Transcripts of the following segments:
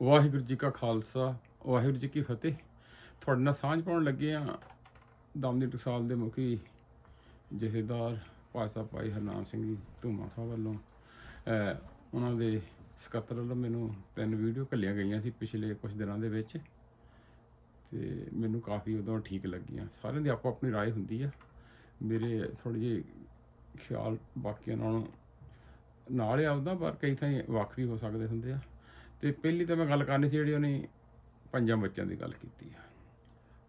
ਵਾਹਿਗੁਰੂ ਜੀ ਕਾ ਖਾਲਸਾ ਵਾਹਿਗੁਰੂ ਜੀ ਕੀ ਫਤਿਹ ਤੁਹਾਡੇ ਨਾਲ ਸਾਂਝ ਪਾਉਣ ਲੱਗੇ ਆ ਦਮਦੀ ਟਕਸਾਲ ਦੇ ਮੁਖੀ ਜਥੇਦਾਰ ਪਾਸਾ ਭਾਈ ਹਰਨਾਮ ਸਿੰਘ ਜੀ ਧੂਮਾ ਸਾਹਿਬ ਵੱਲੋਂ ਅਹ ਉਹਨਾਂ ਦੇ ਸਕੱਤਰ ਵੱਲੋਂ ਮੈਨੂੰ ਤਿੰਨ ਵੀਡੀਓ ਘੱਲੀਆਂ ਗਈਆਂ ਸੀ ਪਿਛਲੇ ਕੁਝ ਦਿਨਾਂ ਦੇ ਵਿੱਚ ਤੇ ਮੈਨੂੰ ਕਾਫੀ ਉਦੋਂ ਠੀਕ ਲੱਗੀਆਂ ਸਾਰਿਆਂ ਦੀ ਆਪੋ ਆਪਣੀ رائے ਹੁੰਦੀ ਆ ਮੇਰੇ ਥੋੜੇ ਜਿਹੇ ਖਿਆਲ ਬਾਕੀਆਂ ਨਾਲੋਂ ਨਾਲ ਆ ਉਹਦਾ ਪਰ ਕਈ ਥਾਂ ਵੱਖ ਵੀ ਹੋ ਸਕਦੇ ਹੁੰਦੇ ਆ ਤੇ ਪਹਿਲੀ ਤਾਂ ਮੈਂ ਗੱਲ ਕਰਨੀ ਸੀ ਜਿਹੜੀ ਉਹਨੇ ਪੰਜਾਂ ਬੱਚਿਆਂ ਦੀ ਗੱਲ ਕੀਤੀ ਆ।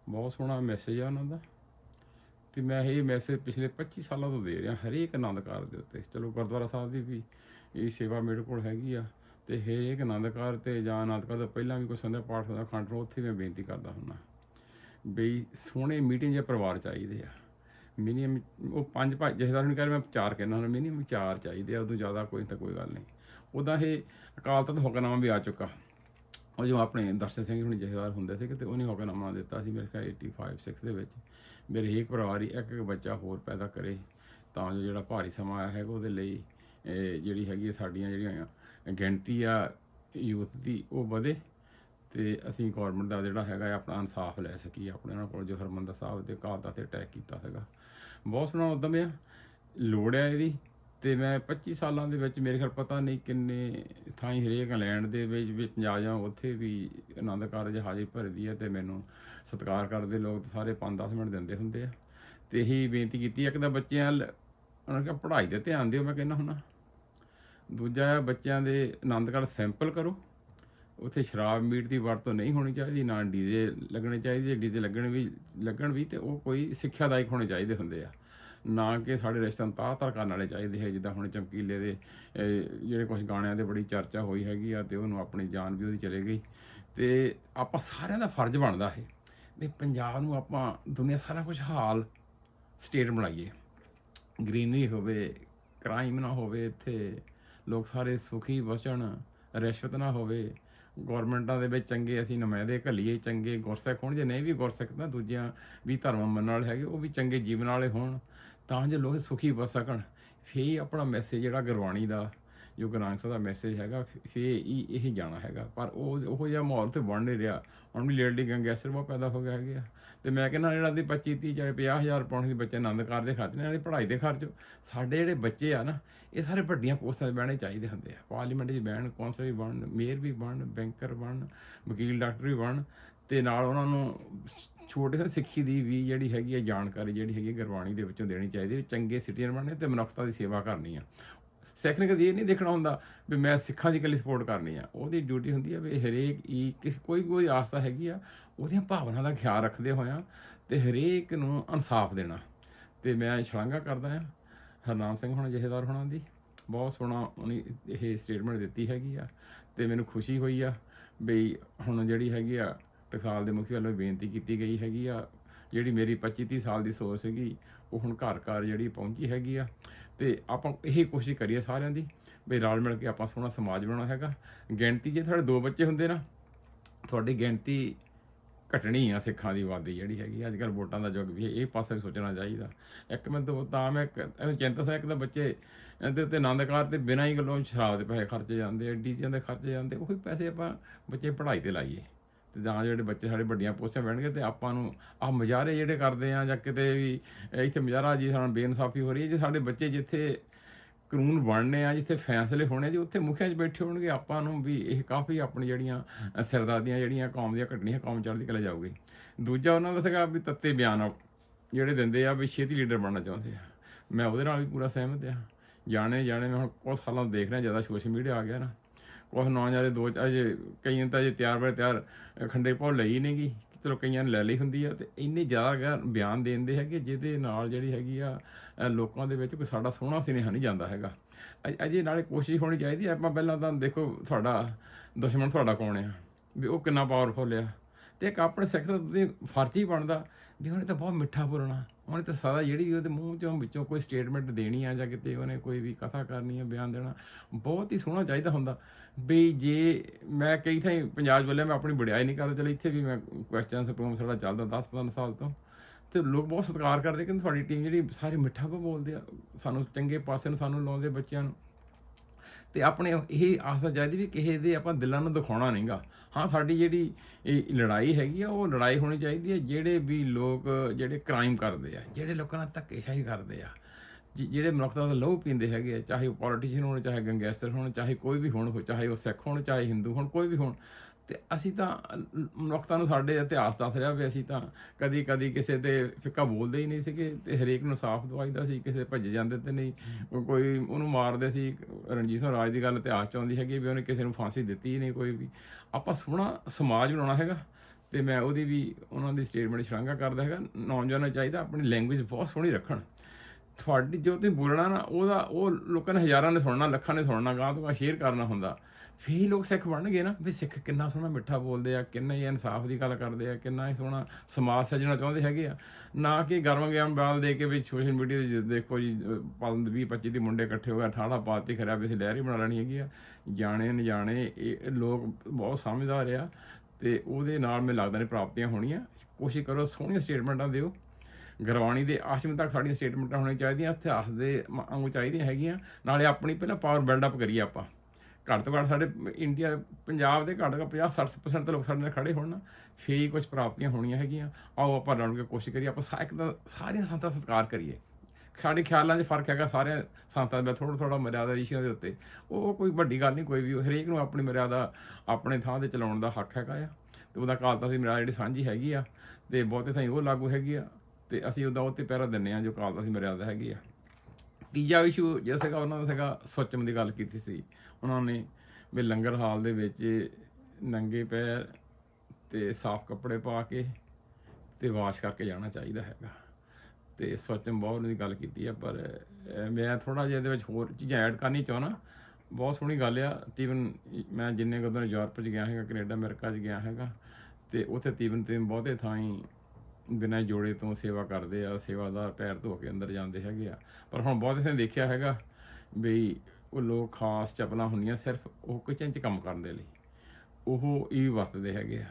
ਬਹੁਤ ਸੋਹਣਾ ਮੈਸੇਜ ਆ ਉਹਨਾਂ ਦਾ। ਤੇ ਮੈਂ ਇਹ ਮੈਸੇਜ ਪਿਛਲੇ 25 ਸਾਲਾਂ ਤੋਂ ਦੇ ਰਿਹਾ, ਹਰੇਕ ਆਨੰਦਕਾਰ ਦੇ ਉੱਤੇ। ਚਲੋ ਗੁਰਦੁਆਰਾ ਸਾਹਿਬ ਦੀ ਵੀ ਇਹ ਸੇਵਾ ਮੇਰੇ ਕੋਲ ਹੈਗੀ ਆ। ਤੇ ਹਰੇਕ ਆਨੰਦਕਾਰ ਤੇ ਜਾਂ ਆਨੰਦ ਕਾਰਜ ਤੋਂ ਪਹਿਲਾਂ ਵੀ ਕੋਈ ਸੰਧਿਆ ਪਾਠ ਹੁੰਦਾ, ਖੰਡ ਉੱਥੇ ਮੈਂ ਬੇਨਤੀ ਕਰਦਾ ਹੁੰਦਾ। ਬਈ ਸੋਹਣੇ ਮੀਟਿੰਗ ਜਾਂ ਪਰਿਵਾਰ ਚਾਹੀਦੇ ਆ। ਮਿਨੀਮਮ ਉਹ ਪੰਜ ਭਾਈ ਜਥੇਦਾਰ ਨੂੰ ਕਹਿੰਦੇ ਮੈਂ ਚਾਰ ਕਹਿੰਦਾ ਹਾਂ ਮਿਨੀਮਮ ਚਾਰ ਚਾਹੀਦੇ ਆ, ਉਦੋਂ ਜ਼ਿਆਦਾ ਕੋਈ ਤਾਂ ਕੋਈ ਗੱਲ ਨਹੀਂ। ਉਦਾਂ ਇਹ ਅਕਾਲ ਤਖਤ ਹੁਕਮਨਾਮਾ ਵੀ ਆ ਚੁੱਕਾ। ਉਹ ਜੋ ਆਪਣੇ ਦਰਸ਼ਨ ਸਿੰਘ ਹੁਣੀ ਜਥੇਦਾਰ ਹੁੰਦੇ ਸੀ ਤੇ ਉਹਨੇ ਹੁਕਮਨਾਮਾ ਦਿੱਤਾ ਸੀ ਮੇਰੇ ਖਿਆਲ 85 6 ਦੇ ਵਿੱਚ। ਮੇਰੇ ਇੱਕ ਪਰਿਵਾਰ ਹੀ ਇੱਕ ਇੱਕ ਬੱਚਾ ਹੋਰ ਪੈਦਾ ਕਰੇ ਤਾਂ ਜੋ ਜਿਹੜਾ ਭਾਰੀ ਸਮਾਂ ਆਇਆ ਹੈਗਾ ਉਹਦੇ ਲਈ ਜਿਹੜੀ ਹੈਗੀ ਹੈ ਸਾਡੀਆਂ ਜਿਹੜੀਆਂ ਗਿਣਤੀ ਆ ਯੂਥ ਦੀ ਉਹ ਵਧੇ ਤੇ ਅਸੀਂ ਗਵਰਨਮੈਂਟ ਦਾ ਜਿਹੜਾ ਹੈਗਾ ਆਪਣਾ ਇਨਸਾਫ ਲੈ ਸਕੀਏ, ਆਪਣੇ ਨਾਲ ਕੋਲ ਜੋ ਹਰਮੰਦਰ ਸਾਹਿਬ ਦੇ ਅਕਾਲ ਤਖਤ ਤੇ ਅਟੈਕ ਕੀਤਾ ਸੀਗਾ। ਬਹੁਤ ਸੋਹਣਾ ਉਦਮ ਆ? ਲੋੜ ਹੈ ਇਹਦੀ? ਤੇ ਮੈਂ 25 ਸਾਲਾਂ ਦੇ ਵਿੱਚ ਮੇਰੇ ਖਿਆਲ ਪਤਾ ਨਹੀਂ ਕਿੰਨੇ ਥਾਈਂ ਹਰੇਕ ਇੰਗਲੈਂਡ ਦੇ ਵਿੱਚ ਵੀ ਪੰਜਾਬ ਜਾਂ ਉੱਥੇ ਵੀ ਆਨੰਦ ਕਾਰਜ ਹਾਜ਼ਰੀ ਭਰਦੀ ਹੈ ਤੇ ਮੈਨੂੰ ਸਤਿਕਾਰ ਕਰਦੇ ਲੋਕ ਸਾਰੇ 5-10 ਮਿੰਟ ਦਿੰਦੇ ਹੁੰਦੇ ਆ। ਤੇ ਇਹੀ ਬੇਨਤੀ ਕੀਤੀ ਇੱਕ ਤਾਂ ਬੱਚਿਆਂ ਉਹਨਾਂ ਕਿ ਪੜ੍ਹਾਈ ਤੇ ਧਿਆਨ ਦਿਓ, ਮੈਂ ਕਹਿੰਦਾ ਹੁੰਨਾ ਦੂਜਾ ਹੈ ਬੱਚਿਆਂ ਦੇ ਆਨੰਦ ਕਾਰਜ ਸੈਂਪਲ ਕਰੋ। ਉੱਥੇ ਸ਼ਰਾਬ ਮੀਟ ਦੀ ਵਰਤੋਂ ਨਹੀਂ ਹੋਣੀ ਚਾਹੀਦੀ, ਨਾ ਡੀਜੇ ਲੱਗਣੇ ਚਾਹੀਦੇ, ਡੀਜੇ ਲੱਗਣ ਵੀ ਲੱਗਣ ਵੀ ਤੇ ਉਹ ਕੋਈ ਸਿੱਖਿਆਦਾਇਕ ਹੋਣੇ ਚਾਹੀਦੇ ਹੁੰਦੇ ਆ। ਨਾ ਕਿ ਸਾਡੇ ਰਿਸ਼ਤੇਦਾਰ ਤਾਹ ਤਰ ਕਰਨ ਵਾਲੇ ਚਾਹੀਦੇ ਹੈ, ਜਿੱਦਾਂ ਹੁਣ ਚਮਕੀਲੇ ਦੇ ਜਿਹੜੇ ਕੁਝ ਗਾਣਿਆਂ ਦੇ ਬੜੀ ਚਰਚਾ ਹੋਈ ਹੈਗੀ ਆ ਤੇ ਉਹਨੂੰ ਆਪਣੀ ਜਾਨ ਵੀ ਉਹਦੀ ਚਲੇ ਗਈ। ਤੇ ਆਪਾਂ ਸਾਰਿਆਂ ਦਾ ਫਰਜ਼ ਬਣਦਾ ਹੈ ਵੀ ਪੰਜਾਬ ਨੂੰ ਆਪਾਂ ਦੁਨੀਆ ਸਾਰਾ ਕੁਝ ਹਾਲ ਸਟੇਟ ਬਣਾਈਏ। ਗ੍ਰੀਨਰੀ ਹੋਵੇ, ਕ੍ਰਾਈਮ ਨਾ ਹੋਵੇ ਇੱਥੇ, ਲੋਕ ਸਾਰੇ ਸੁਖੀ ਵਸਣ, ਰਿਸ਼ਵਤ ਨਾ ਹੋਵੇ। ਗਵਰਨਮੈਂਟਾਂ ਦੇ ਵਿੱਚ ਚੰਗੇ ਅਸੀਂ ਨੁਮਾਇੰਦੇ ਘੱਲੀਏ, ਚੰਗੇ ਗੁਰਸਿੱਖ ਹੋਣ, ਜੇ ਨਹੀਂ ਵੀ ਗੁਰਸਿੱਖ ਤਾਂ ਦੂਜਿਆਂ ਵੀ ਧਰਮ ਮੰਨਣ ਵਾਲੇ ਹੈਗੇ, ਉਹ ਵੀ ਚੰਗੇ ਜੀਵਨ ਵਾਲੇ ਹੋਣ। ਤਾਂ ਜੋ ਲੋਕ ਸੁਖੀ ਵਸ ਸਕਣ ਫੇ ਹੀ ਆਪਣਾ ਮੈਸੇਜ ਜਿਹੜਾ ਗੁਰਬਾਣੀ ਦਾ, ਜੋ ਗੁਰੂ ਸਾਹਿਬ ਦਾ ਮੈਸੇਜ ਹੈਗਾ, ਫੇ ਹੀ, ਇਹ ਜਾਣਾ ਹੈਗਾ। ਪਰ ਉਹ ਉਹ ਜਿਹਾ ਮਾਹੌਲ ਤੇ ਬਣ ਨਹੀਂ ਰਿਹਾ। ਹੁਣ ਵੀ ਲੇਡੀ ਗੰਗੈਸਰ ਬਹੁਤ ਪੈਦਾ ਹੋ ਗਿਆ ਹੈਗਾ। ਤੇ ਮੈਂ ਕਹਿੰਦਾ ਜਿਹੜਾ ਦੀ 25 30 ਚਾਹੇ 50000 ਪਾਉਣ ਦੀ ਬੱਚੇ ਆਨੰਦ ਕਾਰ ਦੇ ਖਾਤੇ ਨੇ ਇਹਨਾਂ ਦੀ ਪੜ੍ਹਾਈ ਦੇ ਖਰਚ। ਸਾਡੇ ਜਿਹੜੇ ਬੱਚੇ ਆ ਨਾ, ਇਹ ਸਾਰੇ ਵੱਡੀਆਂ ਪੋਸਟਾਂ 'ਤੇ ਬਹਿਣੇ ਚਾਹੀਦੇ ਹੁੰਦੇ ਆ। ਪਾਰਲੀਮੈਂਟ 'ਚ ਬਹਿਣ, ਕੌਂਸਲਰ ਵੀ ਬਣਨ ਮੇਅਰ ਵੀ ਬਣਨ ਬੈਂਕਰ ਬਣਨ ਵਕੀਲ ਡਾਕਟਰ ਵੀ ਬਣਨ ਤੇ ਨਾਲ ਉਹਨਾਂ ਨੂੰ ਛੋਟੇ ਜਿਹੇ ਸਿੱਖੀ ਦੀ ਵੀ ਜਿਹੜੀ ਹੈਗੀ ਹੈ ਜਾਣਕਾਰੀ, ਜਿਹੜੀ ਹੈਗੀ ਗੁਰਬਾਣੀ ਦੇ ਵਿੱਚੋਂ ਦੇਣੀ ਚਾਹੀਦੀ ਹੈ ਚੰਗੇ ਸਿਟੀਜ਼ਨ ਬਣਨੇ ਤੇ ਮਨੁੱਖਤਾ ਦੀ ਸੇਵਾ ਕਰਨੀ ਆ। ਸਿੱਖ ਕਦੀ ਇਹ ਨਹੀਂ ਦੇਖਣਾ ਹੁੰਦਾ ਵੀ ਮੈਂ ਸਿੱਖਾਂ ਦੀ ਇਕੱਲੀ ਸਪੋਰਟ ਕਰਨੀ ਆ। ਉਹਦੀ ਡਿਊਟੀ ਹੁੰਦੀ ਆ ਵੀ ਹਰੇਕ ਹੀ ਕਿਸ, ਕੋਈ ਵੀ ਕੋਈ ਆਸਥਾ ਹੈਗੀ ਆ, ਉਹਦੀਆਂ ਭਾਵਨਾ ਦਾ ਖਿਆਲ ਰੱਖਦੇ ਹੋਇਆ ਤੇ ਹਰੇਕ ਨੂੰ ਇਨਸਾਫ ਦੇਣਾ। ਤੇ ਮੈਂ ਸ਼ਲਾਘਾ ਕਰਦਾ ਆ ਹਰਨਾਮ ਸਿੰਘ ਹੁਣ ਜਥੇਦਾਰ ਹੋਣਾ ਦੀ। ਬਹੁਤ ਸੋਹਣਾ ਉਹਨੇ ਇਹ ਸਟੇਟਮੈਂਟ ਦਿੱਤੀ ਹੈਗੀ ਆ ਤੇ ਮੈਨੂੰ ਖੁਸ਼ੀ ਹੋਈ ਆ ਬਈ ਹੁਣ ਜਿਹੜੀ ਹੈਗੀ ਆ ਟਕਸਾਲ ਦੇ ਮੁਖੀ ਵੱਲੋਂ ਬੇਨਤੀ ਕੀਤੀ ਗਈ ਹੈਗੀ ਆ ਜਿਹੜੀ ਮੇਰੀ 25 30 ਸਾਲ ਦੀ ਸੋਚ ਸੀਗੀ ਉਹ ਹੁਣ ਘਰ ਘਰ ਜਿਹੜੀ ਪਹੁੰਚੀ ਹੈਗੀ ਆ। ਤੇ ਆਪਾਂ ਇਹੀ ਕੋਸ਼ਿਸ਼ ਕਰੀਏ ਸਾਰਿਆਂ ਦੀ ਵੀ ਰਲ ਮਿਲ ਕੇ ਆਪਾਂ ਸੋਹਣਾ ਸਮਾਜ ਬਣਾਉਣਾ ਹੈਗਾ। ਗਿਣਤੀ ਜੇ ਤੁਹਾਡੇ ਦੋ ਬੱਚੇ ਹੁੰਦੇ ਨਾ ਤੁਹਾਡੀ ਗਿਣਤੀ ਘਟਣੀ ਆ ਸਿੱਖਾਂ ਦੀ ਆਬਾਦੀ ਜਿਹੜੀ ਹੈਗੀ ਅੱਜ ਕੱਲ੍ਹ ਵੋਟਾਂ ਦਾ ਯੁੱਗ ਵੀ ਹੈ, ਇਹ ਪਾਸੇ ਵੀ ਸੋਚਣਾ ਚਾਹੀਦਾ। ਇੱਕ ਮੈਂ ਤਾਂ ਤਾਂ ਮੈਂ ਇੱਕ ਚਿੰਤਾ ਸੀ ਇੱਕ ਤਾਂ ਬੱਚੇ ਇਹਦੇ ਤੇ ਆਨੰਦਕਾਰ ਤੇ ਬਿਨਾਂ ਹੀ ਗੱਲੋਂ ਸ਼ਰਾਬ ਦੇ ਪੈਸੇ ਖਰਚੇ ਜਾਂਦੇ ਆ ਡੀਜਿਆਂ ਦੇ ਖਰਚੇ ਜਾਂਦੇ ਉਹੀ ਪੈਸੇ ਆਪਾਂ ਬੱਚੇ ਪੜ੍ਹਾਈ ਤੇ ਲਾਈਏ। ਤੇ ਜਾਂ ਜਿਹੜੇ ਬੱਚੇ ਸਾਡੇ ਵੱਡੀਆਂ ਪੋਸਟਾਂ ਬਹਿਣਗੇ ਤੇ ਆਪਾਂ ਨੂੰ ਆਹ ਮਜ਼ਾਰੇ ਜਿਹੜੇ ਕਰਦੇ ਆ ਜਾਂ ਕਿਤੇ ਵੀ ਇੱਥੇ ਮਜ਼ਾਰਾ ਜੀ ਸਾਨੂੰ ਬੇਇਨਸਾਫੀ ਹੋ ਰਹੀ ਹੈ ਜੇ ਸਾਡੇ ਬੱਚੇ ਜਿੱਥੇ ਕਾਨੂੰਨ ਬਣਨੇ ਆ ਜਿੱਥੇ ਫੈਸਲੇ ਹੋਣੇ ਜੀ ਉੱਥੇ ਮੁਖੀਆਂ 'ਚ ਬੈਠੇ ਹੋਣਗੇ ਆਪਾਂ ਨੂੰ ਵੀ ਇਹ ਕਾਫੀ ਆਪਣੀ ਜਿਹੜੀਆਂ ਅ, ਜਿਹੜੀਆਂ ਕੌਮ ਦੀਆਂ ਘਟਣੀਆਂ ਕੌਮ ਚੜ੍ਹਦੀ ਕਲਾ ਜਾਊਗੀ। ਦੂਜਾ ਉਹਨਾਂ ਦਾ ਸੀਗਾ ਵੀ ਤੱਤੇ ਬਿਆਨ ਆ ਜਿਹੜੇ ਦਿੰਦੇ ਆ ਵੀ ਛੇਤੀ ਲੀਡਰ ਬਣਨਾ ਚਾਹੁੰਦੇ ਆ। ਮੈਂ ਉਹਦੇ ਨਾਲ ਵੀ ਪੂਰਾ ਸਹਿਮਤ ਆ। ਜਾਣੇ ਜਾਣੇ ਮੈਂ ਹੁਣ ਕੁਝ ਸਾਲਾਂ ਤੋਂ ਦੇਖ ਰਿਹਾ ਜ਼ਿਆਦਾ ਸੋਸ਼ਲ ਮੀਡੀਆ ਆ ਗਿਆ ਨਾ। ਕੁਝ ਨੌਜਵਾਨ ਦੇ ਦੋ ਅਜੇ, ਕਈਆਂ ਤਾਂ ਅਜੇ ਤਿਆਰ ਬੜੇ ਤਿਆਰ ਖੰਡੇ ਪਾਉ ਲਈ ਨਹੀਂਗੀ ਚਲੋ ਕਈਆਂ ਨੇ ਲੈ ਲਈ ਹੁੰਦੀ ਆ ਤੇ ਇੰਨੇ ਜ਼ਿਆਦਾ ਗਾ ਬਿਆਨ ਦੇਂਦੇ ਹੈਗੇ, ਜਿਹਦੇ ਨਾਲ ਜਿਹੜੀ ਹੈਗੀ ਆ ਲੋਕਾਂ ਦੇ ਵਿੱਚ ਕੋਈ ਸਾਡਾ ਸੋਹਣਾ ਸੁਨੇਹਾ ਨਹੀਂ ਜਾਂਦਾ ਹੈਗਾ। ਅ- ਅਜੇ ਨਾਲੇ ਕੋਸ਼ਿਸ਼ ਹੋਣੀ ਚਾਹੀਦੀ ਹੈ ਆਪਾਂ ਪਹਿਲਾਂ ਤਾਂ ਦੇਖੋ ਤੁਹਾਡਾ ਦੁਸ਼ਮਣ ਤੁਹਾਡਾ ਕੌਣ ਆ? ਵੀ ਉਹ ਕਿੰਨਾ ਪਾਵਰਫੁਲ ਆ। ਤੇ ਇੱਕ ਆਪਣੇ ਸਿੱਖ ਦੇ ਫਰਜ਼ ਹੀ ਬਣਦਾ ਵੀ ਉਹਨੇ ਤਾਂ ਬਹੁਤ ਮਿੱਠਾ ਬੋਲਣਾ। ਉਹਨੇ ਤਾਂ ਸਦਾ ਜਿਹੜੀ ਉਹਦੇ ਮੂੰਹ ਚੋਂ ਵਿੱਚੋਂ ਕੋਈ ਸਟੇਟਮੈਂਟ ਦੇਣੀ ਆ ਜਾਂ ਕਿਤੇ ਉਹਨੇ ਕੋਈ ਵੀ ਕਥਾ ਕਰਨੀ ਆ, ਬਿਆਨ ਦੇਣਾ, ਬਹੁਤ ਹੀ ਸੋਹਣਾ ਚਾਹੀਦਾ ਹੁੰਦਾ। ਵੀ ਜੇ ਮੈਂ ਕਈ ਥਾਂ ਪੰਜਾਬ ਵੱਲੇ ਮੈਂ ਆਪਣੀ ਵਡਿਆਈ ਨਹੀਂ ਕਰਦਾ, ਚਲ ਇੱਥੇ ਵੀ ਮੈਂ ਕੁਐਸਚਨ ਸਪਰੂਮ ਸਾਡਾ ਚੱਲਦਾ 10-15 ਸਾਲ ਤੋਂ। ਤੇ ਲੋਕ ਬਹੁਤ ਸਤਿਕਾਰ ਕਰਦੇ ਕਿ ਤੁਹਾਡੀ ਟੀਮ ਜਿਹੜੀ ਸਾਰੇ ਮਿੱਠਾ ਬੋਲਦੇ ਆ, ਸਾਨੂੰ ਚੰਗੇ ਪਾਸੇ ਨੂੰ ਸਾਨੂੰ ਲਾਉਂਦੇ ਬੱਚਿਆਂ ਨੂੰ। ਤੇ ਆਪਣੇ ਇਹ ਆਸਾ ਚਾਹੀਦੀ ਵੀ ਕਿਸੇ ਦੇ ਆਪਾਂ ਦਿਲਾਂ ਨੂੰ ਦਿਖਾਉਣਾ ਨਹੀਂਗਾ। ਹਾਂ, ਸਾਡੀ ਜਿਹੜੀ ਇਹ ਲੜਾਈ ਹੈਗੀ ਆ, ਉਹ ਲੜਾਈ ਹੋਣੀ ਚਾਹੀਦੀ ਹੈ ਜਿਹੜੇ ਵੀ ਲੋਕ, ਜਿਹੜੇ ਕ੍ਰਾਈਮ ਕਰਦੇ ਆ, ਜਿਹੜੇ ਲੋਕਾਂ ਨਾਲ ਧੱਕੇਸ਼ਾਹੀ ਕਰਦੇ ਆ, ਜਿ- ਜਿਹੜੇ ਮਨੁੱਖਤਾ ਦਾ ਲਹੂ ਪੀਂਦੇ ਹੈਗੇ ਆ, ਚਾਹੇ ਉਹ ਪੋਲੀਟੀਸ਼ੀਅਨ ਹੋਣ, ਚਾਹੇ ਗੰਗੈਸਟਰ ਹੋਣ, ਚਾਹੇ ਕੋਈ ਵੀ ਹੋਣ ਹੋ- ਚਾਹੇ ਉਹ ਸਿੱਖ ਹੋਣ, ਚਾਹੇ ਹਿੰਦੂ ਹੋਣ, ਕੋਈ ਵੀ ਹੋਣ ਤੇ ਅਸੀਂ ਤਾਂ ਮਨੁੱਖਤਾ ਨੂੰ ਸਾਡੇ ਇਤਿਹਾਸ ਦੱਸ ਰਿਹਾ ਵੀ ਅਸੀਂ ਤਾਂ ਕਦੀ ਕਦੀ ਕਿਸੇ ਤੇ ਫਿੱਕਾ ਬੋਲਦੇ ਹੀ ਨਹੀਂ ਸੀਗੇ ਤੇ ਹਰੇਕ ਨੂੰ ਸਾਫ਼ ਦਵਾਈਦਾ ਸੀ, ਕਿਸੇ ਭੱਜ ਜਾਂਦੇ ਤੇ ਨਹੀਂ। ਕੋਈ ਉਹਨੂੰ ਮਾਰਦੇ ਸੀ, ਰਣਜੀਤ ਸਿੰਘ ਰਾਜ ਦੀ ਗੱਲ ਇਤਿਹਾਸ ਚ ਆਉਂਦੀ ਹੈਗੀ ਵੀ ਉਹਨੇ ਕਿਸੇ ਨੂੰ ਫਾਂਸੀ ਦਿੱਤੀ ਹੀ ਨਹੀਂ ਕੋਈ ਵੀ। ਆਪਾਂ ਸੋਹਣਾ ਸਮਾਜ ਬਣਾਉਣਾ ਹੈਗਾ ਤੇ ਮੈਂ ਉਹਦੀ ਵੀ ਉਹਨਾਂ ਦੀ ਸਟੇਟਮੈਂਟ ਸ਼ਲਾਘਾ ਕਰਦਾ ਹੈਗਾ, ਨੌਜਵਾਨਾਂ ਨੂੰ ਚਾਹੀਦਾ ਆਪਣੀ ਲੈਂਗੁਏਜ ਬਹੁਤ ਸੋਹਣੀ ਰੱਖਣ। ਤੁਹਾਡੀ ਜੋ ਤੁਸੀਂ ਬੋਲਣਾ ਨਾ, ਉਹਦਾ, ਉਹ ਲੋਕਾਂ ਨੇ ਹਜ਼ਾਰਾਂ ਨੇ ਸੁਣਨਾ, ਲੱਖਾਂ ਨੇ ਸੁਣਨਾ ਗਾਂ ਤੋਂ ਸ਼ੇਅਰ ਕਰਨਾ ਹੁੰਦਾ। ਫੇਰ ਹੀ ਲੋਕ ਸਿੱਖ ਬਣਨਗੇ ਨਾ, ਵੀ ਸਿੱਖ ਕਿੰਨਾ ਸੋਹਣਾ ਮਿੱਠਾ ਬੋਲਦੇ ਆ, ਕਿੰਨਾ ਹੀ ਇਨਸਾਫ ਦੀ ਗੱਲ ਕਰਦੇ ਆ, ਕਿੰਨਾ ਹੀ ਸੋਹਣਾ ਸਮਾਜ ਸਜਣਾ ਚਾਹੁੰਦੇ ਹੈਗੇ ਆ। ਨਾ ਕਿ ਗਰਮ ਗਿਆਨ ਬਾਲ ਦੇ ਕੇ ਵੀ ਸੋਸ਼ਲ ਮੀਡੀਆ ਤੇ ਦੇਖੋ ਜੀ ਪੰਦ 20 25 ਦੇ ਮੁੰਡੇ ਇਕੱਠੇ ਹੋ ਗਏ ਠਾੜਾ ਪਾਤੀ ਖਰਿਆ ਵੀ ਅਸੀਂ ਲਹਿਰੀ ਬਣਾ ਲੈਣੀ ਹੈਗੀ ਆ। ਜਾਣੇ, ਅਣਜਾਣੇ, ਇਹ ਲੋਕ ਬਹੁਤ ਸਮਝਦਾਰ ਆ ਤੇ ਉਹਦੇ ਨਾਲ ਮੈਨੂੰ ਲੱਗਦਾ ਨੇ ਪ੍ਰਾਪਤੀਆਂ ਹੋਣੀਆਂ। ਕੋਸ਼ਿਸ਼ ਕਰੋ ਸੋਹਣੀਆਂ ਸਟੇਟਮੈਂਟਾਂ ਦਿਓ। ਗੁਰਬਾਣੀ ਦੇ ਆਸ਼ਮ ਤੱਕ ਸਾਡੀਆਂ ਸਟੇਟਮੈਂਟਾਂ ਹੋਣੀਆਂ ਚਾਹੀਦੀਆਂ, ਇਤਿਹਾਸ ਦੇ ਮ- ਵਾਂਗੂ ਚਾਹੀਦੀਆਂ ਹੈਗੀਆਂ। ਨਾਲੇ ਆਪਣੀ ਪਹਿਲਾਂ ਪਾਵਰ ਬਿਲਡ ਅਪ ਕਰੀਏ ਆਪਾਂ। ਘੱਟ ਤੋਂ ਘੱਟ ਸਾਡੇ ਇੰਡੀਆ, ਪੰਜਾਬ ਦੇ ਘੱਟ ਤੋਂ ਘੱਟ 50 60% ਤਾਂ ਲੋਕ ਸਾਡੇ ਨਾਲ ਖੜੇ ਹੋਣ ਨਾ। ਫੇਰ ਹੀ ਕੁਝ ਪ੍ਰਾਪਤੀਆਂ ਹੋਣੀਆਂ ਹੈਗੀਆਂ। ਆਓ ਆਪਾਂ ਰਲ ਕੇ ਕੋਸ਼ਿਸ਼ ਕਰੀਏ, ਆਪਾਂ ਸਾਇਕ ਦਾ ਸਾਰੀਆਂ ਸੰਤਾਂ ਸਤਿਕਾਰ ਕਰੀਏ। ਸਾਡੇ ਖਿਆਲਾਂ 'ਚ ਫ਼ਰਕ ਹੈਗਾ ਸਾਰੇ ਸੰਤਾਂ ਦਾ ਥੋੜਾ ਥੋੜਾ ਮਰਿਆਦਾ ਇਸ਼ੂਆਂ ਦੇ ਉੱਤੇ। ਉਹ ਕੋਈ ਵੱਡੀ ਗੱਲ ਨਹੀਂ, ਕੋਈ ਵੀ ਹਰੇਕ ਨੂੰ ਆਪਣੀ ਮਰਿਆਦਾ, ਆਪਣੇ ਥਾਂ ਤੇ ਚਲਾਉਣ ਦਾ ਹੱਕ ਹੈਗਾ ਆ। ਤੇ ਉਹਦਾ ਕਾਲਤਾ ਦੀ ਮਰਿਆਦਾ ਜਿਹੜੀ ਸਾਂਝੀ ਹੈਗੀ ਆ, ਤੇ ਬਹੁਤੇ ਥਾਈਂ ਉਹ ਲਾਗੂ ਹੈਗੀ ਆ। ਤੇ ਅਸੀਂ ਉਹਦਾ ਉੱਤੇ ਪਹਿਰਾ ਦਿੰਨੇ ਆ ਜੋ ਕਾਲਤਾ ਦੀ ਮਰਿਆਦਾ ਹੈਗੀ ਆ। ਤੀਜਾ ਇਸ਼ੂ ਜਿਹੜਾ ਸੀਗਾ ਉਹਨਾਂ ਦਾ ਸੀਗਾ ਸੁੱਚਮ ਦੀ ਗੱਲ ਕੀਤੀ ਸੀ। ਉਹਨਾਂ ਨੇ ਵੀ ਲੰਗਰ ਹਾਲ ਦੇ ਵਿੱਚ ਨੰਗੇ ਪੈਰ ਤੇ ਸਾਫ਼ ਕੱਪੜੇ ਪਾ ਕੇ ਤੇ ਵਾਸ਼ ਕਰਕੇ ਜਾਣਾ ਚਾਹੀਦਾ ਹੈਗਾ। ਤੇ ਸੁੱਚਮ ਬਹੁਤ ਦੀ ਗੱਲ ਕੀਤੀ ਆ, ਪਰ ਮੈਂ ਥੋੜਾ ਜਿਹਾ ਇਹਦੇ ਵਿੱਚ ਹੋਰ ਚੀਜ਼ਾਂ ਐਡ ਕਰਨੀ ਚਾਹੁੰਦਾ। ਬਹੁਤ ਸੋਹਣੀ ਗੱਲ ਆ ਤੀਵਨ ਮੈਂ ਜਿੰਨੇ ਕਦੋਂ ਯੂਰਪ 'ਚ ਗਿਆ ਹੈਗਾ, ਕੈਨੇਡਾ, ਅਮਰੀਕਾ 'ਚ ਗਿਆ ਹੈਗਾ, ਤੇ ਉੱਥੇ ਤੀਵਨ ਤੇ ਬਹੁਤੇ ਥਾਈਂ ਬਿਨਾਂ ਜੋੜੇ ਤੋਂ ਸੇਵਾ ਕਰਦੇ ਆ, ਸੇਵਾਦਾਰ ਪੈਰ ਧੋ ਕੇ ਅੰਦਰ ਜਾਂਦੇ ਹੈਗੇ ਆ। ਪਰ ਹੁਣ ਬਹੁਤ ਇਸੇ ਦੇਖਿਆ ਹੈਗਾ ਵੀ ਉਹ ਲੋਕ ਖਾਸ ਚਪਲਾਂ ਹੁੰਦੀਆਂ ਸਿਰਫ ਉਹ ਕਿਚਨ 'ਚ ਕੰਮ ਕਰਨ ਦੇ ਲਈ। ਉਹ ਹੀ ਵਰਤਦੇ ਹੈਗੇ ਆ।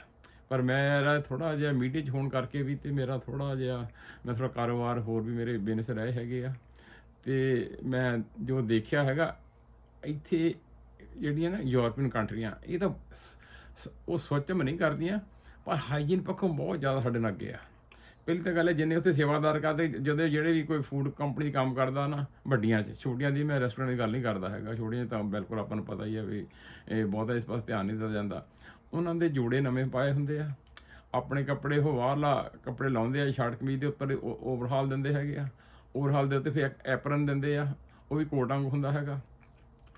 ਪਰ ਮੇਰਾ ਥੋੜਾ ਜਿਹਾ ਮੀਡੀਆ 'ਚ ਹੋਣ ਕਰਕੇ ਵੀ ਤੇ ਮੇਰਾ ਥੋੜਾ ਜਿਹਾ, ਮੈਂ ਥੋੜਾ ਕਾਰੋਬਾਰ ਹੋਰ ਵੀ ਮੇਰੇ ਬਿਜ਼ਨਸ ਰਹੇ ਹੈਗੇ ਆ। ਤੇ ਮੈਂ ਜੋ ਦੇਖਿਆ ਹੈਗਾ, ਇੱਥੇ ਜਿਹੜੀਆਂ ਨਾ ਯੂਰਪੀਅਨ ਕੰਟਰੀਆਂ, ਇਹ ਤਾਂ ਸ- ਉਹ ਸਵੱਛਮ ਨਹੀਂ ਕਰਦੀਆਂ, ਪਰ ਹਾਈਜੀਨ ਪੱਖੋਂ ਬਹੁਤ ਜ਼ਿਆਦਾ ਸਾਡੇ ਨਾਲ ਅੱਗੇ ਆ। ਪਹਿਲੀ ਤਾਂ ਗੱਲ ਹੈ, ਜਿੰਨੇ ਉੱਥੇ ਸੇਵਾਦਾਰ ਕਰਦੇ, ਜਦੋਂ ਜਿਹੜੇ ਵੀ ਕੋਈ ਫੂਡ ਕੰਪਨੀ 'ਚ ਕੰਮ ਕਰਦਾ ਨਾ, ਵੱਡੀਆਂ 'ਚ, ਛੋਟੀਆਂ ਦੀ ਮੈਂ ਰੈਸਟੋਰੈਂਟ ਦੀ ਗੱਲ ਨਹੀਂ ਕਰਦਾ ਹੈਗਾ, ਛੋਟੀਆਂ 'ਚ ਤਾਂ ਬਿਲਕੁਲ ਆਪਾਂ ਨੂੰ ਪਤਾ ਹੀ ਹੈ ਵੀ ਇਹ ਬਹੁਤਾ ਇਸ ਪਾਸੇ ਧਿਆਨ ਨਹੀਂ ਦਿੱਤਾ ਜਾਂਦਾ। ਉਹਨਾਂ ਦੇ ਜੋੜੇ ਨਵੇਂ ਪਾਏ ਹੁੰਦੇ ਆ, ਆਪਣੇ ਕੱਪੜੇ ਉਹ ਬਾਹਰਲਾ ਕੱਪੜੇ ਲਾਉਂਦੇ ਆ, ਸ਼ਰਟ ਕਮੀਜ਼ ਦੇ ਉੱਪਰ ਓਵਰਹਾਲ ਦਿੰਦੇ ਹੈਗੇ ਆ ਓਵਰਹਾਲ ਦੇ ਉੱਤੇ ਫਿਰ ਐਪਰਨ ਦਿੰਦੇ ਆ, ਉਹ ਵੀ ਕੋਟ ਵਾਂਗ ਹੁੰਦਾ ਹੈਗਾ,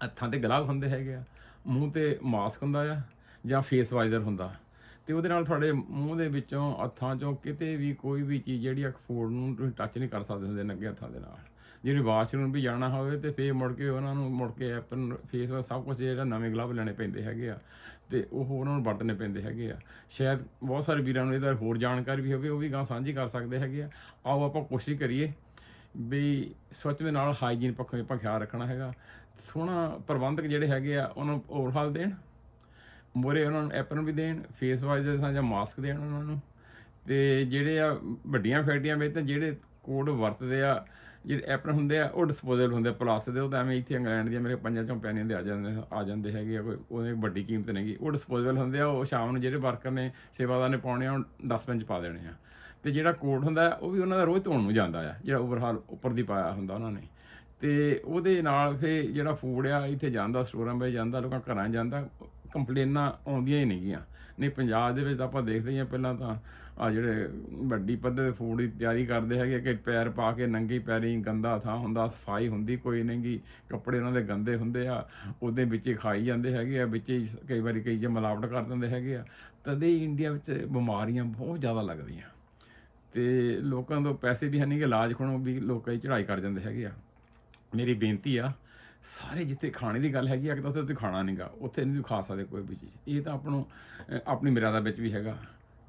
ਹੱਥਾਂ ਤੇ ਗਲਵ ਹੁੰਦੇ ਹੈਗੇ ਆ, ਮੂੰਹ ਤੇ ਮਾਸਕ ਹੁੰਦਾ ਆ ਜਾਂ ਫੇਸ ਵਾਈਜ਼ਰ ਹੁੰਦਾ। ਤੇ ਉਹਦੇ ਨਾਲ ਤੁਹਾਡੇ ਮੂੰਹ ਦੇ ਵਿੱਚੋਂ, ਹੱਥਾਂ ਚੋਂ ਕਿਤੇ ਵੀ ਕੋਈ ਵੀ ਚੀਜ਼ ਜਿਹੜੀ ਆ ਫੂਡ ਨੂੰ ਤੁਸੀਂ ਟੱਚ ਨਹੀਂ ਕਰ ਸਕਦੇ ਹੁੰਦੇ ਨੰਗੇ ਹੱਥਾਂ ਦੇ ਨਾਲ। ਜਿਹਨੇ ਵਾਸ਼ਰੂਮ ਵੀ ਜਾਣਾ ਹੋਵੇ ਤੇ ਫੇਰ ਮੁੜ ਕੇ ਉਹਨਾਂ ਨੂੰ, ਮੁੜ ਕੇ ਐਪਨ ਫੇਸ ਵਾਸ਼ ਸਭ ਕੁਝ ਜਿਹੜਾ ਨਵੇਂ ਗਲਵ ਲੈਣੇ ਪੈਂਦੇ ਹੈਗੇ ਆ ਤੇ ਉਹ ਉਹਨਾਂ ਨੂੰ ਵਰਤਣੇ ਪੈਂਦੇ ਹੈਗੇ ਆ। ਸ਼ਾਇਦ ਬਹੁਤ ਸਾਰੇ ਵੀਰਾਂ ਨੂੰ ਇਹਦਾ ਹੋਰ ਜਾਣਕਾਰੀ ਵੀ ਹੋਵੇ, ਉਹ ਵੀ ਗਾਂ ਸਾਂਝੀ ਕਰ ਸਕਦੇ ਹੈਗੇ ਆ। ਆਓ ਆਪਾਂ ਕੋਸ਼ਿਸ਼ ਕਰੀਏ ਵੀ ਸਵੱਛ ਦੇ ਨਾਲ ਹਾਈਜੀਨ ਪੱਖੋਂ ਆਪਾਂ ਖਿਆਲ ਰੱਖਣਾ ਹੈਗਾ। ਸੋਹਣਾ ਪ੍ਰਬੰਧਕ ਜਿਹੜੇ ਹੈਗੇ ਆ, ਉਹਨਾਂ ਨੂੰ ਓਵਰਹਾਲ ਦੇਣ। ਮੋਰੇ ਉਹਨਾਂ ਨੂੰ ਐਪਰਨ ਵੀ ਦੇਣ ਫੇਸ ਵਾਸ਼ ਦੇ ਥਾਂ ਜਾਂ ਮਾਸਕ ਦੇਣ ਉਹਨਾਂ ਨੂੰ। ਤੇ ਜਿਹੜੇ ਆ ਵੱਡੀਆਂ ਫੈਕਟਰੀਆਂ ਵਿੱਚ ਤਾਂ ਜਿਹੜੇ ਕੋਡ ਵਰਤਦੇ ਆ, ਜਿਹੜੇ ਐਪਰਨ ਹੁੰਦੇ ਆ, ਉਹ ਡਿਸਪੋਜੇਬਲ ਹੁੰਦੇ ਆ ਪਲਾਸਟਿਕ ਦੇ, ਉਹ ਤਾਂ ਐਵੇਂ ਇੱਥੇ ਇੰਗਲੈਂਡ ਦੀਆਂ ਮੇਰੇ ਪੰਜਾਂ ਚੋਂ ਪੈਣੀਆਂ ਦੇ ਆ ਜਾਂਦੇ ਆ ਜਾਂਦੇ ਹੈਗੇ ਆ, ਕੋਈ ਉਹਦੀ ਵੱਡੀ ਕੀਮਤ ਨਹੀਂਗੀ ਉਹ ਡਿਸਪੋਜੇਬਲ ਹੁੰਦੇ ਆ, ਉਹ ਸ਼ਾਮ ਨੂੰ ਜਿਹੜੇ ਵਰਕਰ ਨੇ, ਸੇਵਾਦਾਰ ਨੇ ਪਾਉਣੇ ਆ, ਉਹ ਡਸਟਬਿਨ 'ਚ ਪਾ ਦੇਣੇ ਆ। ਤੇ ਜਿਹੜਾ ਕੋਡ ਹੁੰਦਾ, ਉਹ ਵੀ ਉਹਨਾਂ ਦਾ ਰੋਜ਼ ਧੋਣ ਨੂੰ ਜਾਂਦਾ ਆ, ਜਿਹੜਾ ਓਵਰਹਾਲ ਉੱਪਰ ਦੀ ਪਾਇਆ ਹੁੰਦਾ ਉਹਨਾਂ ਨੇ। ਤੇ ਉਹਦੇ ਨਾਲ ਫੇ ਜਿਹੜਾ ਫੂਡ ਆ, ਇੱਥੇ ਜਾਂਦਾ ਸਟੋਰਾਂ ਵਿੱਚ ਜਾਂਦਾ, ਲੋਕਾਂ ਘਰਾਂ ਜਾਂਦਾ ਕੰਪਲੇਨਾਂ ਆਉਂਦੀਆਂ ਹੀ ਨਹੀਂਗੀਆਂ ਨਹੀਂ, ਪੰਜਾਬ ਦੇ ਵਿੱਚ ਤਾਂ ਆਪਾਂ ਦੇਖਦੇ ਹੀ ਪਹਿਲਾਂ ਤਾਂ ਆ ਜਿਹੜੇ ਵੱਡੀ ਪੱਧਰ ਦੇ ਫੂਡ ਦੀ ਤਿਆਰੀ ਕਰਦੇ ਹੈਗੇ ਕਿ ਪੈਰ ਪਾ ਕੇ ਨੰਗੀ ਪੈਰੀ ਗੰਦਾ ਥਾਂ ਹੁੰਦਾ, ਸਫ਼ਾਈ ਹੁੰਦੀ ਕੋਈ ਨਹੀਂਗੀ ਕੱਪੜੇ ਉਹਨਾਂ ਦੇ ਗੰਦੇ ਹੁੰਦੇ ਆ, ਉਹਦੇ ਵਿੱਚ ਖਾਈ ਜਾਂਦੇ ਹੈਗੇ ਆ, ਵਿੱਚ ਹੀ ਕਈ ਵਾਰੀ ਕਈ ਜੇ ਮਿਲਾਵਟ ਕਰ ਦਿੰਦੇ ਹੈਗੇ ਆ। ਤਦੇ ਇੰਡੀਆ ਵਿੱਚ ਬਿਮਾਰੀਆਂ ਬਹੁਤ ਜ਼ਿਆਦਾ ਲੱਗਦੀਆਂ। ਤੇ ਲੋਕਾਂ ਤੋਂ ਪੈਸੇ ਵੀ ਹੈ ਨਹੀਂ ਕਿ ਇਲਾਜ ਕੋਲੋਂ ਵੀ ਲੋਕਾਂ ਹੀ ਚੜ੍ਹਾਈ ਕਰ ਜਾਂਦੇ ਹੈਗੇ ਆ। ਮੇਰੀ ਬੇਨਤੀ ਆ ਸਾਰੇ ਜਿੱਥੇ ਖਾਣੇ ਦੀ ਗੱਲ ਹੈਗੀ ਆ ਕਿ ਤਾਂ ਉੱਥੇ ਖਾਣਾ ਨਹੀਂਗਾ, ਉੱਥੇ ਨਹੀਂ ਤੁਸੀਂ ਖਾ ਸਕਦੇ ਕੋਈ ਵੀ ਚੀਜ਼। ਇਹ ਤਾਂ ਆਪਾਂ ਨੂੰ ਆਪਣੀ ਮਰਿਆਦਾ ਵਿੱਚ ਵੀ ਹੈਗਾ।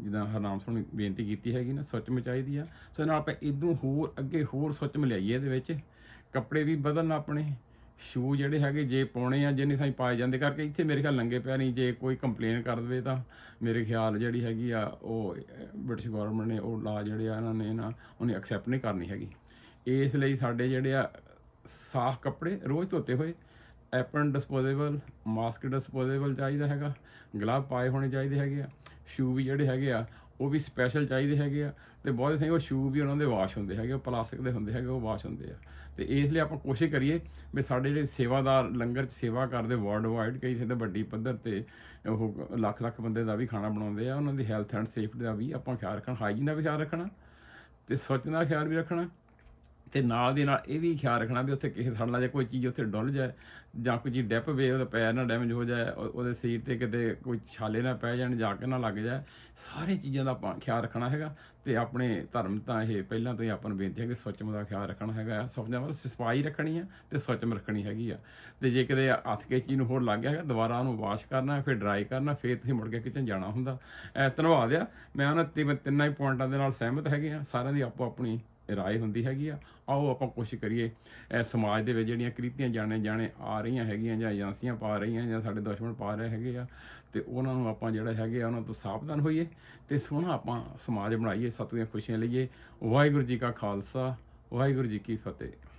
ਜਿੱਦਾਂ ਹਰਨਾਮ ਸਿੰਘ ਨੇ ਬੇਨਤੀ ਕੀਤੀ ਹੈਗੀ ਨਾ, ਸੱਚ ਮਚਾਈਦੀ ਆ। ਸੋ ਨਾਲ ਆਪਾਂ ਇਦੋਂ ਹੋਰ, ਅੱਗੇ ਹੋਰ ਸੁੱਚ ਮਿਲਾਈਏ ਇਹਦੇ ਵਿੱਚ। ਕੱਪੜੇ ਵੀ ਬਦਲਣ ਆਪਣੇ। ਸ਼ੂ ਜਿਹੜੇ ਹੈਗੇ ਜੇ ਪਾਉਣੇ ਆ, ਜਿੰਨੇ ਥਾਈ ਪਾਏ ਜਾਂਦੇ, ਕਰਕੇ ਇੱਥੇ ਮੇਰੇ ਖਿਆਲ ਲੰਘੇ ਪਿਆ ਨਹੀਂ ਜੇ ਕੋਈ ਕੰਪਲੇਨ ਕਰ ਦੇਵੇ ਤਾਂ ਮੇਰੇ ਖਿਆਲ ਜਿਹੜੀ ਹੈਗੀ ਆ, ਉਹ ਬ੍ਰਿਟਿਸ਼ ਗਵਰਨਮੈਂਟ ਨੇ ਉਹ ਲਾ ਜਿਹੜੇ ਆ, ਇਹਨਾਂ ਨੇ ਨਾ, ਉਹਨੇ ਐਕਸੈਪਟ ਨਹੀਂ ਕਰਨੀ ਹੈਗੀ। ਇਸ ਲਈ ਸਾਡੇ ਜਿਹੜੇ ਆ ਸਾਫ਼ ਕੱਪੜੇ ਰੋਜ਼ ਧੋਤੇ ਹੋਏ। ਐਪਰਨ ਡਿਸਪੋਜ਼ੇਬਲ ਮਾਸਕ ਡਿਸਪੋਜ਼ੇਬਲ ਚਾਹੀਦਾ ਹੈਗਾ। ਗਲਵ ਪਾਏ ਹੋਣੇ ਚਾਹੀਦੇ ਹੈਗੇ ਆ। ਸ਼ੂ ਵੀ ਜਿਹੜੇ ਹੈਗੇ ਆ, ਉਹ ਵੀ ਸਪੈਸ਼ਲ ਚਾਹੀਦੇ ਹੈਗੇ ਆ। ਤੇ ਬਹੁਤੇ ਸਾਰੇ ਉਹ ਸ਼ੂ ਵੀ ਉਹਨਾਂ ਦੇ ਵਾਸ਼ ਹੁੰਦੇ ਹੈਗੇ, ਉਹ ਪਲਾਸਟਿਕ ਦੇ ਹੁੰਦੇ ਹੈਗੇ, ਉਹ ਵਾਸ਼ ਹੁੰਦੇ ਆ। ਤੇ ਇਸ ਲਈ ਆਪਾਂ ਕੋਸ਼ਿਸ਼ ਕਰੀਏ ਵੀ ਸਾਡੇ ਜਿਹੜੇ ਸੇਵਾਦਾਰ, ਲੰਗਰ 'ਚ ਸੇਵਾ ਕਰਦੇ ਵਰਲਡ ਵਾਈਡ ਕਈ ਇੱਥੇ ਵੱਡੀ ਪੱਧਰ ਤੇ ਉਹ ਲੱਖ ਲੱਖ ਬੰਦੇ ਦਾ ਵੀ ਖਾਣਾ ਬਣਾਉਂਦੇ ਆ। ਉਹਨਾਂ ਦੀ ਹੈਲਥ ਐਂਡ ਸੇਫਟੀ ਦਾ ਵੀ ਆਪਾਂ ਖਿਆਲ ਰੱਖਣਾ ਹਾਈਜੀਨ ਦਾ ਵੀ ਖਿਆਲ ਰੱਖਣਾ ਤੇ ਸਵੱਛਤਾ ਦਾ ਖਿਆਲ ਵੀ ਰੱਖਣਾ। ਤੇ ਨਾਲ ਦੀ ਨਾਲ ਇਹ ਵੀ ਖਿਆਲ ਰੱਖਣਾ ਵੀ ਉੱਥੇ ਕਿਸੇ ਸੜਨਾ ਜਾਂ ਕੋਈ ਚੀਜ਼ ਉੱਥੇ ਡੁੱਲ ਜਾਏ ਜਾਂ ਕੋਈ ਚੀਜ਼ ਡਿੱਪ ਵੇ, ਉਹਦਾ ਪੈਰ ਨਾ ਡੈਮੇਜ ਹੋ ਜਾਏ ਉਹਦੇ ਸਰੀਰ ਤੇ ਕਿਤੇ ਕੋਈ ਛਾਲੇ ਨਾ ਪੈ ਜਾਣ, ਜਾ ਕੇ ਨਾ ਲੱਗ ਜਾਏ, ਸਾਰੇ ਚੀਜ਼ਾਂ ਦਾ ਆਪਾਂ ਖਿਆਲ ਰੱਖਣਾ ਹੈਗਾ ਤੇ ਆਪਣੇ ਧਰਮ ਤਾਂ ਇਹ ਪਹਿਲਾਂ ਤੋਂ ਹੀ ਆਪਾਂ ਨੂੰ ਬੇਨਤੀ ਹੈ ਕਿ ਸਵੱਛਮ ਦਾ ਖਿਆਲ ਰੱਖਣਾ ਹੈਗਾ। ਸਵੱਛਤਾ ਮਤਲਬ ਸਫ਼ਾਈ ਰੱਖਣੀ ਹੈ ਤੇ ਸਵੱਛਮ ਰੱਖਣੀ ਹੈਗੀ ਆ। ਤੇ ਜੇ ਕਿਤੇ ਹੱਥ ਕੇ ਚੀਜ਼ ਨੂੰ ਹੋਰ ਲੱਗ ਗਿਆ ਹੈਗਾ, ਦੁਬਾਰਾ ਉਹਨੂੰ ਵਾਸ਼ ਕਰਨਾ, ਫਿਰ ਡਰਾਈ ਕਰਨਾ, ਫਿਰ ਤੁਸੀਂ ਮੁੜ ਕੇ ਕਿਚਨ ਜਾਣਾ ਹੁੰਦਾ। ਇਹ ਧੰਨਵਾਦ ਆ, ਮੈਂ ਉਹਨਾਂ ਤਿੰਨ ਤਿੰਨਾਂ ਹੀ ਪੁਆਇੰਟਾਂ ਦੇ ਨਾਲ ਸਹਿਮਤ ਹੈਗੇ ਆ, ਸਾਰਿਆਂ ਦੀ ਆਪੋ ਆਪਣੀ ਰਾਏ ਹੁੰਦੀ ਹੈਗੀ ਆ। ਆਓ ਆਪਾਂ ਕੋਸ਼ਿਸ਼ ਕਰੀਏ। ਇਹ ਸਮਾਜ ਦੇ ਵਿੱਚ ਜਿਹੜੀਆਂ ਕ੍ਰਿਤੀਆਂ ਜਾਣੇ ਜਾਣੇ ਆ ਰਹੀਆਂ ਹੈਗੀਆਂ ਜਾਂ ਏਜੰਸੀਆਂ ਪਾ ਰਹੀਆਂ ਜਾਂ ਸਾਡੇ ਦੁਸ਼ਮਣ ਪਾ ਰਹੇ ਹੈਗੇ ਆ, ਤੇ ਉਹਨਾਂ ਨੂੰ ਆਪਾਂ ਜਿਹੜਾ ਹੈਗੇ ਆ, ਉਹਨਾਂ ਤੋਂ ਸਾਵਧਾਨ ਹੋਈਏ ਤੇ ਸੋਹਣਾ ਆਪਾਂ ਸਮਾਜ ਬਣਾਈਏ, ਸਤਿ ਦੀਆਂ ਖੁਸ਼ੀਆਂ ਲਈਏ। ਵਾਹਿਗੁਰੂ ਜੀ ਕਾ ਖਾਲਸਾ, ਵਾਹਿਗੁਰੂ ਜੀ ਕੀ ਫਤਿਹ।